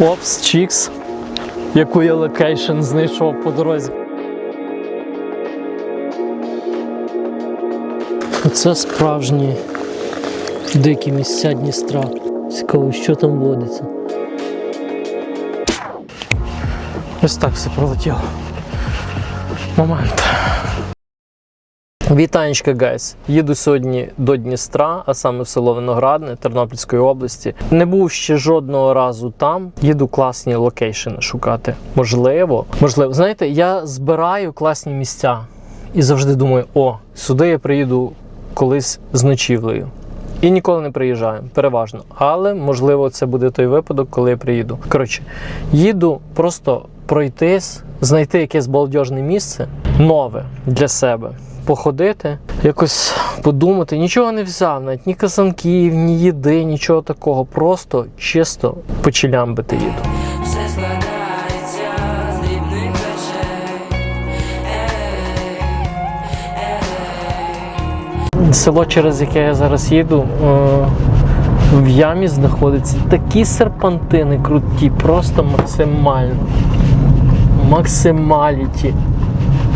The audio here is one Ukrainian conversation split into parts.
Опс, чікс, яку я локейшн знайшов по дорозі. Оце справжні дикі місця Дністра. Цікаво, що там водиться. Ось так все пролетіло. Момент. Вітанечка, гайс. Їду сьогодні до Дністра, а саме в село Виноградне Тернопільської області. Не був ще жодного разу там. Їду класні локейшени шукати. Можливо, можливо, знаєте, я збираю класні місця і завжди думаю: о, сюди я приїду колись з ночівлею. І ніколи не приїжджаю, переважно. Але можливо, це буде той випадок, коли я приїду. Коротше, їду просто пройтись, знайти якесь балдежне місце, нове для себе. Походити, якось подумати, нічого не взяв, навіть ні казанків, ні їди, нічого такого. Просто чисто почилямбити їду. Село, через яке я зараз їду, е, в ямі знаходиться такі серпантини круті, просто максимально. Максималіті.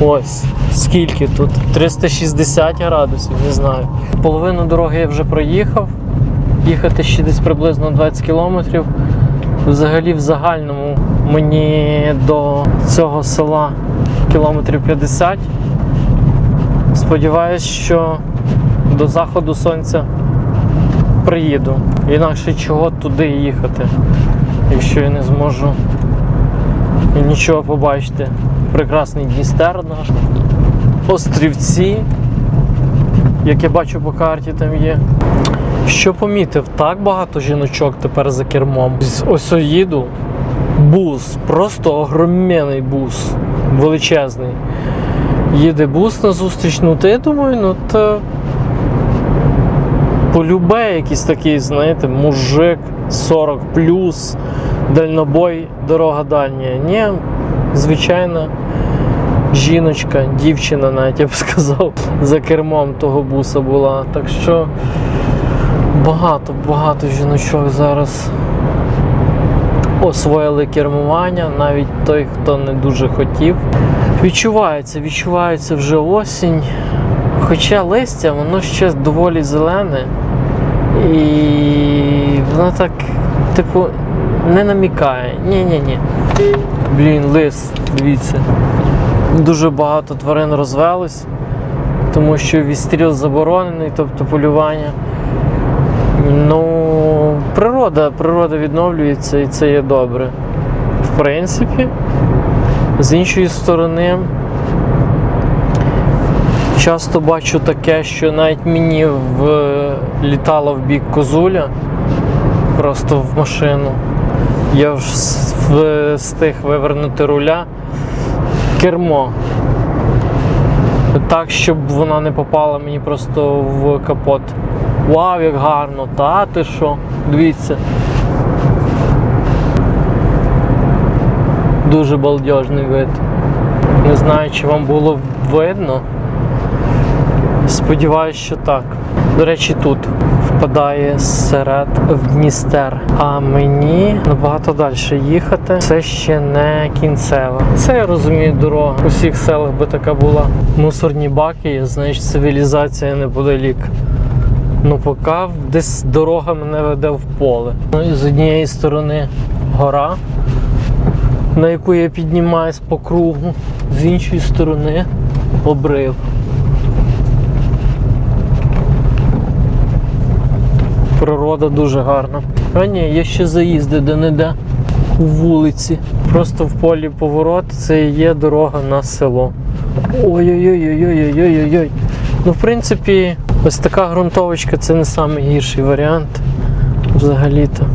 Ось скільки тут? 360 градусів, не знаю. Половину дороги я вже проїхав. Їхати ще десь приблизно 20 кілометрів. Взагалі, в загальному мені до цього села кілометрів 50. Сподіваюсь, що до заходу сонця приїду. Інакше чого туди їхати, якщо я не зможу нічого побачити. Прекрасний Дністер наш. Острівці, як я бачу по карті, там є. Що помітив, так багато жіночок тепер за кермом. Ось їду. Бус, просто огроменний бус, величезний. Їде бус на зустрічну, то я думаю, ну то полюбе якийсь такий, знаєте, мужик 40 дальнобой, дорога дальня. Ні, звичайна жіночка, дівчина, навіть я б сказав, за кермом того буса була. Так що багато, багато жіночок зараз освоїли кермування, навіть той, хто не дуже хотів. Відчувається, відчувається вже осінь. Хоча листя, воно ще доволі зелене. І воно так, типу, не намікає. Ні-ні-ні. Блін, лис, дивіться. Дуже багато тварин розвелось, тому що відстріл заборонений, тобто полювання. Ну, природа, природа відновлюється і це є добре. В принципі, з іншої сторони, часто бачу таке, що навіть мені влітало в бік козуля просто в машину. Я с- встиг вивернути руля кермо. Так, щоб вона не попала мені просто в капот. Вау, як гарно! Та ти що? Дивіться. Дуже балдежний вид. Не знаю, чи вам було видно. Сподіваюсь, що так. До речі, тут впадає серед в Дністер. А мені набагато далі їхати. Це ще не кінцева. Це я розумію дорога. У всіх селах би така була. Мусорні баки, знаєш, цивілізація неподалік. Ну, поки десь дорога мене веде в поле. Ну і з однієї сторони гора, на яку я піднімаюсь по кругу, з іншої сторони обрив. Природа дуже гарна. А ні, є ще заїзди де-не-де у вулиці. Просто в полі поворот це і є дорога на село. Ой-ой-ой-ой-ой-ой-ой-ой. Ну, в принципі, ось така ґрунтовочка це не найгірший варіант. Взагалі-то.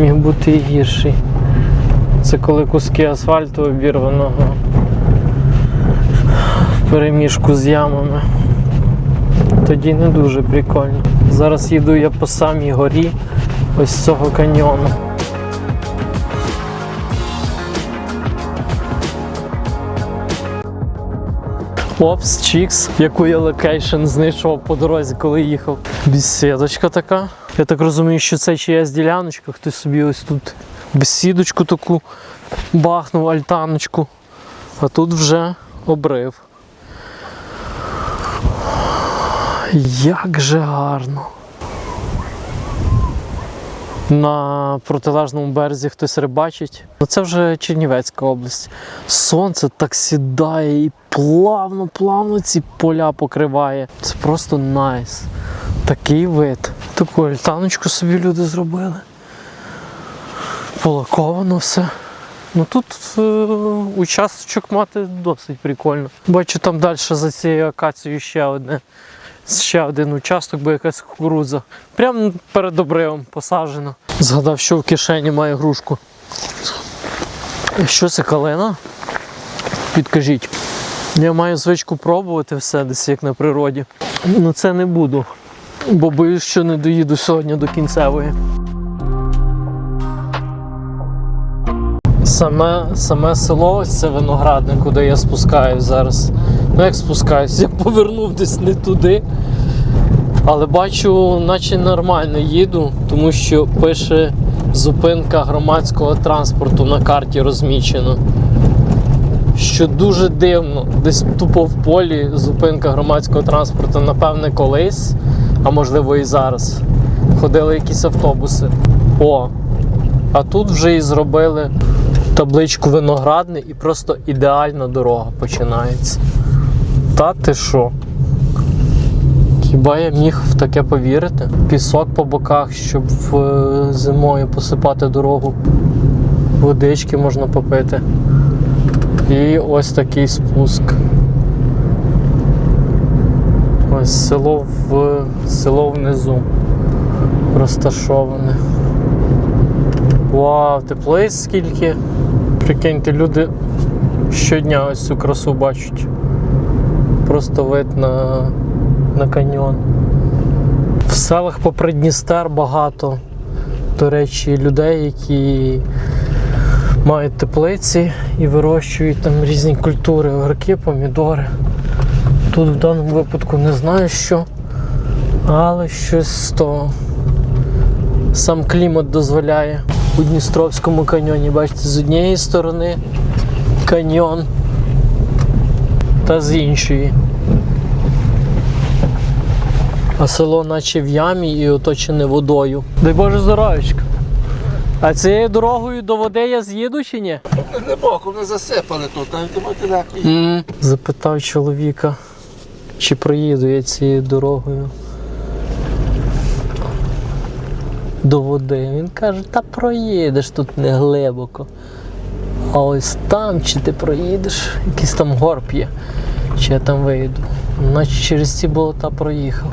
Міг бути і гірший. Це коли куски асфальту обірваного в переміжку з ямами. Тоді не дуже прикольно. Зараз їду я по самій горі ось з цього каньйону. Опс, чікс, яку я локейшн знайшов по дорозі, коли їхав. Бісідочка така. Я так розумію, що це чиясь діляночка, хтось собі ось тут Бесідочку таку бахнув, альтаночку. А тут вже обрив. Як же гарно. На протилежному березі хтось рибачить. Ну, Це вже Чернівецька область. Сонце так сідає і плавно-плавно ці поля покриває. Це просто найс. Такий вид. Таку альтаночку собі люди зробили. Полаковано все. Ну тут е, участочок мати досить прикольно. Бачу там далі за цією акацією ще одне. Ще один участок, бо якась кукурудза. Прямо перед обривом посаджено. Згадав, що в кишені має грушку. Що це калина? Підкажіть. Я маю звичку пробувати все десь як на природі. Ну це не буду. Бо боюсь, що не доїду сьогодні до кінцевої. Саме, саме село, ось це виноградник, куди я спускаюсь зараз. Ну як спускаюсь, я повернув десь не туди. Але бачу, наче нормально їду, тому що пише зупинка громадського транспорту на карті розмічено. Що дуже дивно, десь тупо в полі зупинка громадського транспорту, напевне, колись, а можливо і зараз. Ходили якісь автобуси. О, а тут вже і зробили табличку виноградний і просто ідеальна дорога починається. Та ти що? Хіба я міг в таке повірити? Пісок по боках, щоб е, зимою посипати дорогу. Водички можна попити. І ось такий спуск. Ось село в село внизу розташоване. Вау, теплиць скільки. Прикиньте, люди щодня ось цю красу бачать. Просто вид на, на каньйон. В селах попри Дністер багато, до речі, людей, які мають теплиці і вирощують там різні культури, огірки, помідори. Тут в даному випадку не знаю що, але щось того. Сам клімат дозволяє у Дністровському каньйоні. Бачите, з однієї сторони каньйон та з іншої. А село наче в ямі і оточене водою. Дай Боже здоров'ячка. А цією дорогою до води я з'їду чи ні? Не засипали тут, навіть легко. Запитав чоловіка, чи проїду я цією дорогою до води. Він каже, та проїдеш тут не глибоко. А ось там чи ти проїдеш, якийсь там горб є, чи я там вийду. Наче через ці болота проїхав.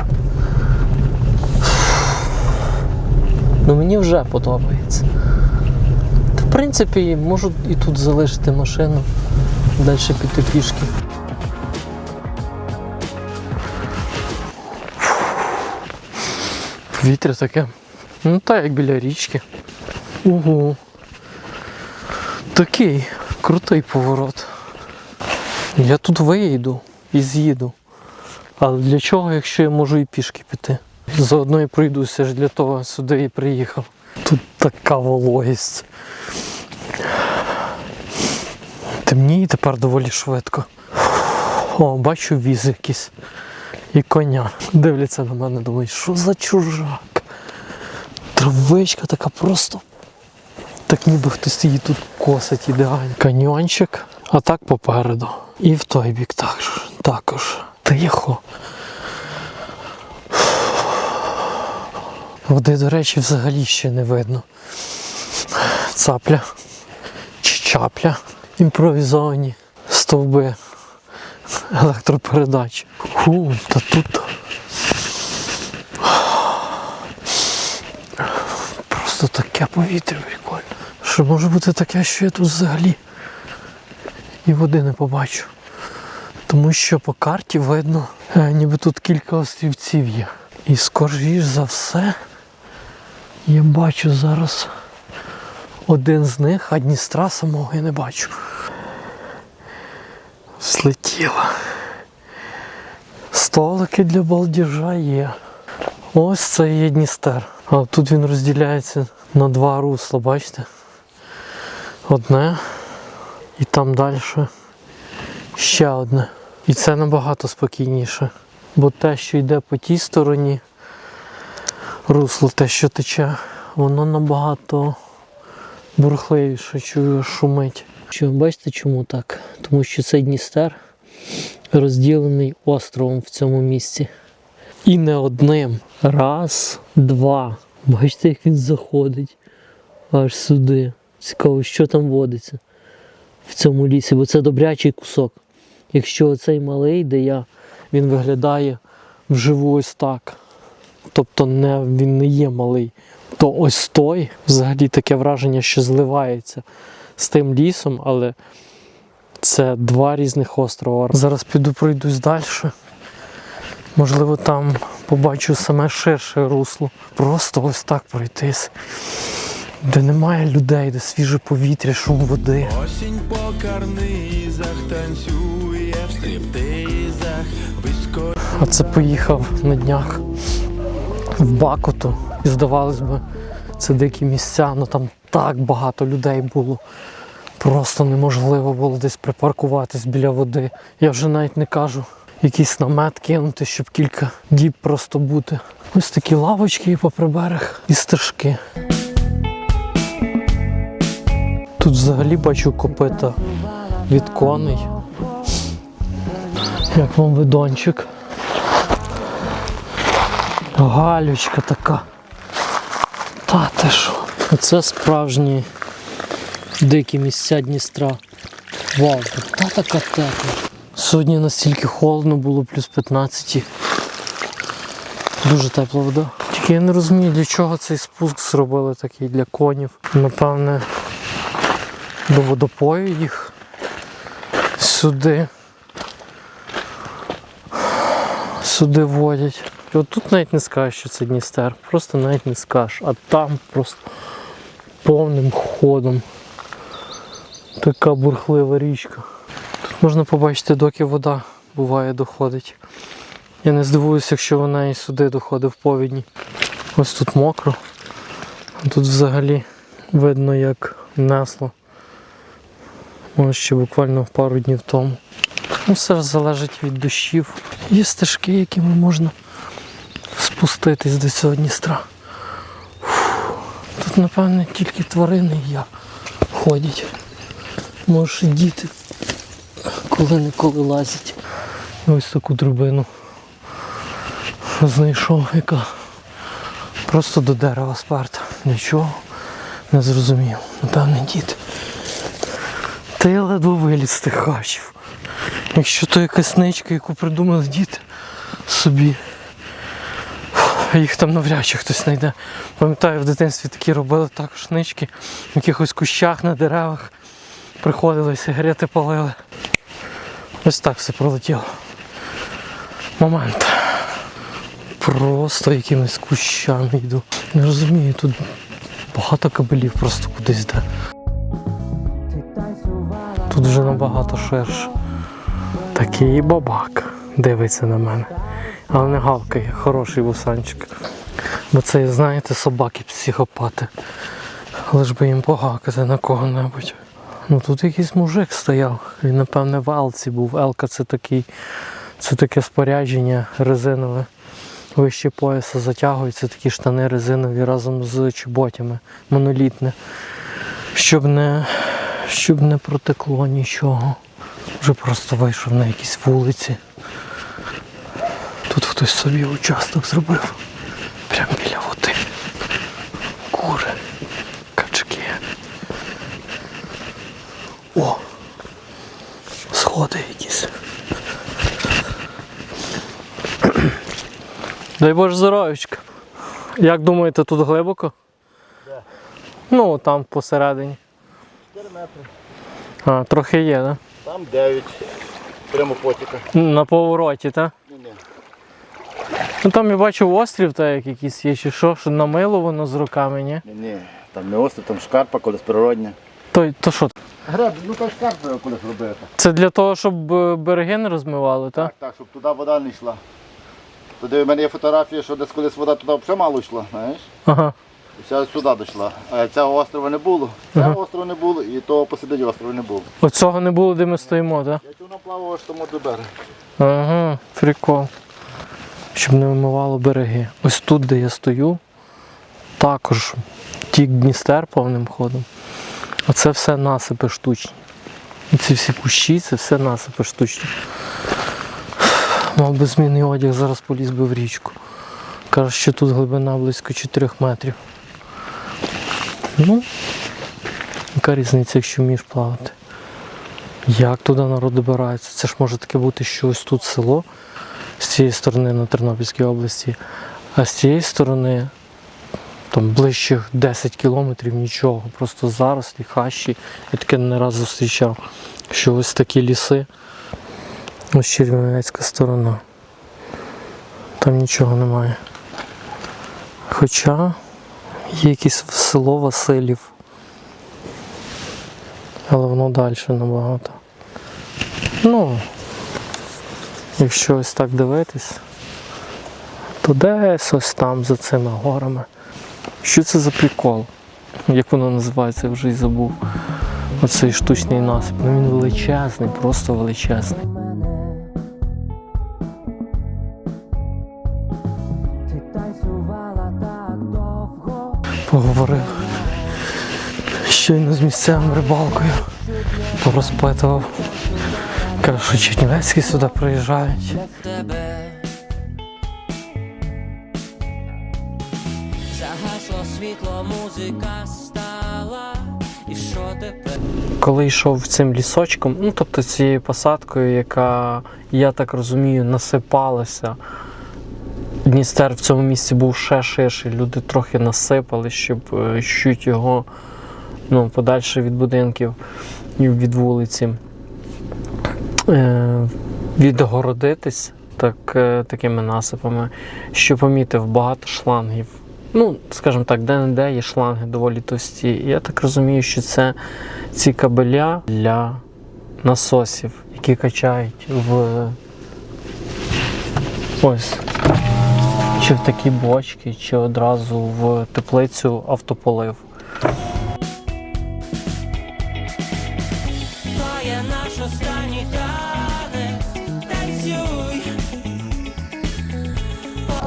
Ну мені вже подобається. Та, в принципі, можу і тут залишити машину, далі піти пішки. Повітря таке. Ну так, як біля річки. Ого. Такий крутий поворот. Я тут вийду і з'їду. Але для чого, якщо я можу і пішки піти? Заодно і пройдуся ж для того сюди і приїхав. Тут така вологість. Темніє тепер доволі швидко. О, бачу віз якийсь. І коня. Дивляться на мене, думають, що за чужак. Травичка така просто. Так ніби хтось її тут косить ідеально. Каньйончик, а так попереду. І в той бік також. також. Тихо. Води, до речі, взагалі ще не видно. Цапля чи чапля. Імпровізовані стовби електропередач. Фу, та тут. Просто таке повітря прикольне. Що може бути таке, що я тут взагалі і води не побачу. Тому що по карті видно, е, ніби тут кілька острівців є. І скоріш за все, я бачу зараз один з них, а Дністра самого я не бачу. Злетіла. Столики для балдіжа є. Ось це є Дністер. А тут він розділяється на два русла, бачите? одне, і там далі ще одне. І це набагато спокійніше. Бо те, що йде по тій стороні, русло, те, що тече, воно набагато бурхливіше, чую, шумить. Що, бачите, чому так? Тому що цей Дністер розділений островом в цьому місці. І не одним. Раз, два. Бачите, як він заходить аж сюди. Цікаво, що там водиться в цьому лісі, бо це добрячий кусок. Якщо оцей малий, де я, він виглядає вживу ось так. Тобто не, він не є малий. То ось той, взагалі таке враження, що зливається з тим лісом, але це два різних острова. Зараз піду пройдусь далі. Можливо, там побачу саме ширше русло. Просто ось так пройтись. Де немає людей, де свіже повітря, шум води. Осінь по карнизах танцює в стриптизах, виско А це поїхав на днях в Бакоту. І здавалось би, це дикі місця, але там так багато людей було. Просто неможливо було десь припаркуватись біля води. Я вже навіть не кажу якийсь намет кинути, щоб кілька діб просто бути. Ось такі лавочки по приберег, і стежки. Тут взагалі бачу копита від коней. Як вам видончик? Галючка така. Та ти що? Оце справжні дикі місця Дністра. Вау, та така тепла. Сьогодні настільки холодно було, плюс 15. Дуже тепла вода. Тільки я не розумію, для чого цей спуск зробили такий для конів. Напевне, до водопою їх сюди. Сюди водять. От тут навіть не скажеш, що це Дністер. Просто навіть не скажеш. А там просто повним ходом. Така бурхлива річка. Можна побачити, доки вода буває доходить. Я не здивуюся, якщо вона і сюди доходить в повідні. Ось тут мокро. Тут взагалі видно, як несло. Може ще буквально пару днів тому. Ну, все залежить від дощів. Є стежки, якими можна спуститись до цього Дністра. Тут, напевне, тільки тварини і я ходять. Може, діти коли-неколи лазять. Ось таку драбину знайшов, яка просто до дерева сперта. Нічого не зрозумів. Напевне, діти. Та я ледве виліз тих хащів. Якщо то якась ничка, яку придумали діти собі. Їх там навряд чи хтось знайде. Пам'ятаю, в дитинстві такі робили також нички в якихось кущах на деревах. Приходили, сигарети палили. Ось так все пролетіло. Момент. Просто якимись кущами йду. Не розумію, тут багато кабелів просто кудись йде. Тут вже набагато ширше. Такий бабак дивиться на мене. Але не гавкає, хороший вусанчик. Бо це, знаєте, собаки психопати. Ж би їм погавкати на кого-небудь. Ну тут якийсь мужик стояв. Він, напевне, в Елці був. Елка це такий, це таке спорядження резинове. Вище пояса затягуються такі штани резинові разом з чоботями, монолітне. Щоб не, щоб не протекло нічого. Вже просто вийшов на якісь вулиці. Тут хтось собі участок зробив. Прямо біля води. Сходи якісь. Дай Боже здоров'ячка. Як думаєте, тут глибоко? Ну, там посередині. 4 метри. А, трохи є, так? Там 9. Прямо потіка. На повороті, так? Ні, ні. Ну там я бачив острів, та як якийсь є, чи що, що намило воно з руками, ні? Ні, ні. Там не острів, там шкарпа, колись природня. То, то що? Греб, ну там шкарпа колись робити. Це для того, щоб е, береги не розмивали, так? Так, так, щоб туди вода не йшла. Туди в мене є фотографія, що десь колись вода туди взагалі мало йшла, знаєш? Ага. Вся сюди дійшла. А цього острова не було. Цього Ага. острова не було і того посередині острова не було. Оцього не було, де ми стоїмо, так? Як воно плавало, що тому до берега. Ага, прикол. Щоб не вимивало береги. Ось тут, де я стою, також тік Дністер повним ходом. Оце все насипи штучні. Ці всі кущі, це все насипи штучні. Мав би змінний одяг, зараз поліз би в річку. Каже, що тут глибина близько 4 метрів. Ну, яка різниця, якщо вмієш плавати? Як туди народ добирається? Це ж може таке бути, що ось тут село з цієї сторони на Тернопільській області, а з цієї сторони там ближчих 10 кілометрів нічого. Просто зарослі, хащі. Я таке не раз зустрічав, що ось такі ліси. Ось Червонецька сторона. Там нічого немає. Хоча є якесь село Василів. Але воно далі набагато. Ну, якщо ось так дивитись, то десь ось там за цими горами. Що це за прикол? Як воно називається, я вже й забув. Оцей штучний насип. Ну він величезний, просто величезний. Поговорив. Щойно з місцевим рибалкою. Порозпитував. Каже, що Чернівецькі сюди приїжджають. Світло, музика стала, і що тепер? Коли йшов цим лісочком, ну тобто цією посадкою, яка, я так розумію, насипалася. Дністер в цьому місці був ще ширший, люди трохи насипали, щоб е, чуть його ну, подальше від будинків від вулиці. Е, відгородитись так, е, такими насипами, що помітив багато шлангів. Ну, скажімо так, де-не-де є шланги доволі товсті. Я так розумію, що це ці кабеля для насосів, які качають в ось. Чи в такі бочки, чи одразу в теплицю автополив.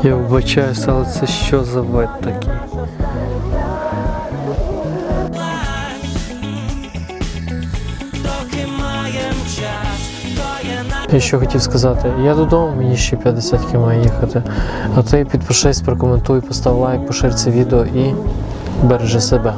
Я вибачаюся, але це що за вид такий? Я що хотів сказати, я додому, мені ще 50 км їхати. А ти підпишись, прокоментуй, постав лайк, пошир це відео і бережи себе.